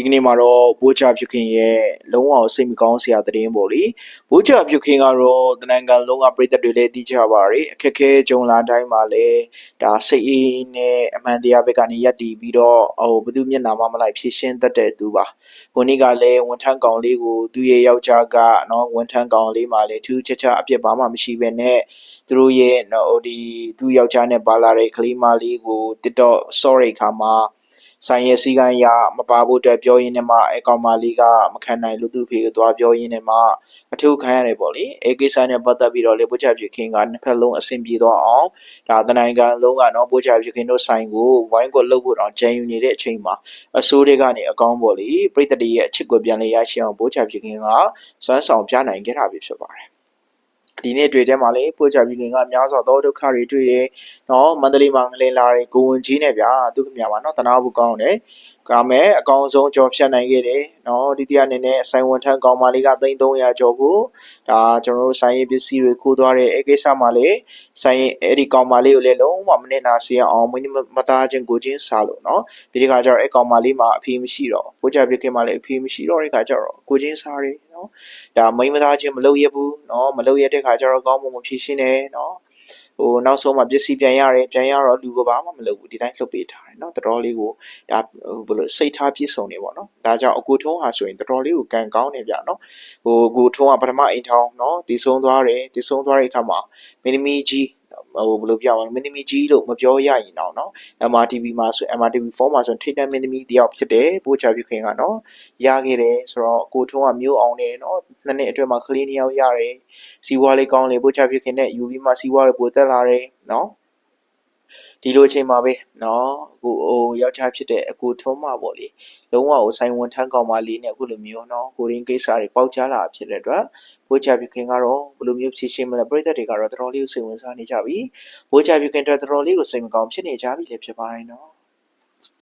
ဒီကနေ့မှာတော့ဘိုးချပြုခင်ရဲ့လုံးဝစိတ်မကောင်းစရာသတင်းပေါ့လေဘိုးချပြုခင်ကတော့တနင်္ဂနွေလုံးကပြည်သက်တွေလည်းသိကြပါရယ်အခက်ခဲကြုံလာတိုင်းမှာလည်းဒါစိတ်အေးနဲ့အမှန်တရားဘက်ကနေယက်တည်ပြီးတော့ဟိုဘယ်သူမျက်နှာမှမလိုက်ဖြစ်ရှင်းတတ်တဲ့သူပါကိုနေ့ကလည်းဝန်ထမ်းကောင်လေးကိုသူ့ရဲ့ယောက်ျားကနော်ဝန်ထမ်းကောင်လေးမှာလည်းထူးခြားခြားအပြစ်ဘာမှမရှိဘဲနဲ့သူတို့ရဲ့နော်ဒီသူ့ယောက်ျားနဲ့ပါလာတဲ့ကလေးမလေးကိုတစ်တော့ sorry ခါမှာ ဆိုင်ရဲ့စီကံရမပါဖို့အတွက်ပြောရင်းနဲ့မှအကောင်မလေးကမခံနိုင်လို့သူ့ဖေကိုသွားပြောရင်းနဲ့မှအထူးခံရတယ်ပေါ့လေအဲကိစ္စနဲ့ပတ်သက်ပြီးတော့လေပို့ချဖြစ်ခင်ကနှစ်ဖက်လုံးအဆင်ပြေသွားအောင်ဒါတနိုင်ကန်လုံးကတော့ပို့ချဖြစ်ခင်တို့ဆိုင်ကိုဝိုင်းကွက်လှုပ်ဖို့တော့ကြံယူနေတဲ့အချိန်မှာအစိုးတွေကနေအကောင်ပေါ့လေပြိတ္တတွေရဲ့အချစ်ကိုပြန်လေရရှိအောင်ပို့ချဖြစ်ခင်ကစွမ်းဆောင်ပြနိုင်ခဲ့တာပဲဖြစ်ပါတယ် ဒီနေ့တွေ့တဲ့မှာလေပို့ချပြီးခင်ကအများစွာသောဒုက္ခတွေတွေ့တယ်။နော်မန္တလေးမှာငလင်လာတယ်ကိုဝင်ကြီးနဲ့ဗျာသူခင်ဗျာပါနော်တနာဘူးကောင်းတယ်။ဒါမဲ့အကောင်ဆုံးကြော်ဖြတ်နိုင်ခဲ့တယ်။နော်ဒီတရားအနေနဲ့အဆိုင်ဝန်ထမ်းကောင်မလေးက3300ကျော်ကိုဒါကျွန်တော်တို့ဆိုင်ရေးပစ္စည်းတွေခိုးသွားတဲ့အဲကိစ္စမှာလေဆိုင်ရေးအဲ့ဒီကောင်မလေးကိုလည်းလုံးဝမနစ်နာစေအောင်မင်းမသားချင်းကိုချင်းစားလို့နော်ဒီဒီခါကျတော့အဲကောင်မလေးမှာအဖေမရှိတော့ပို့ချပြခင်မှာလည်းအဖေမရှိတော့ဒီခါကျတော့ကိုချင်းစားတယ် နော် ဒါမိန်းမသားချင်းမလုပ်ရဘူးเนาะမလုပ်ရတဲ့ခါကျတော့ကောင်းမှုမဖြစ်ရှင်းတယ်เนาะဟိုနောက်ဆုံးမှပစ္စည်းပြန်ရတယ်ပြန်ရတော့လူကဘာမှမလုပ်ဘူးဒီတိုင်းလှုပ်ပေးထားတယ်เนาะတော်တော်လေးကိုဒါဟိုဘယ်လိုစိတ်ထားပြည့်စုံနေပေါ့เนาะဒါကြောင့်အကူထုံးဟာဆိုရင်တော်တော်လေးကိုကန်ကောင်းနေဗျเนาะဟိုအကူထုံးကပထမအိမ်ထောင်เนาะတည်ဆုံးသွားတယ်တည်ဆုံးသွားတဲ့အခါမှာမင်းသမီးကြီး ဟိုဘယ်လိုပြောမလဲမင်းသမီးကြီးလို့မပြောရရင်တော့နော် MRTV မှာဆို MRTV 4မှာဆိုထိတ်တန့်မင်းသမီးတယောက်ဖြစ်တယ်ပို့ချပြခင်ကနော်ရခဲ့တယ်ဆိုတော့ကိုထုံးကမျိုးအောင်တယ်နော်နှစ်နှစ်အတွင်းမှာကလေးနှစ်ယောက်ရတယ်စီဝါလေးကောင်းလေပို့ချပြခင်နဲ့ယူပြီးမှစီဝါတွေပိုတက်လာတယ်နော် ဒီလိုအချိန်မှာပဲနော်အခုဟိုယောက်ျားဖြစ်တဲ့အကိုထွန်းမပေါ့လေလုံးဝကိုဆိုင်ဝန်ထမ်းကောင်မလေးနဲ့အခုလိုမျိုးနော်ကိုရင်းကိစ္စတွေပေါက်ကြားလာဖြစ်တဲ့အတွက်ဘိုးချပြုခင်ကတော့ဘယ်လိုမျိုးဖြည့်ရှင်းမလဲပြည်သက်တွေကတော့တော်တော်လေးကိုစိတ်ဝင်စားနေကြပြီဘိုးချပြုခင်တော်တော်လေးကိုစိတ်မကောင်းဖြစ်နေကြပြီလည်းဖြစ်ပါတယ်နော်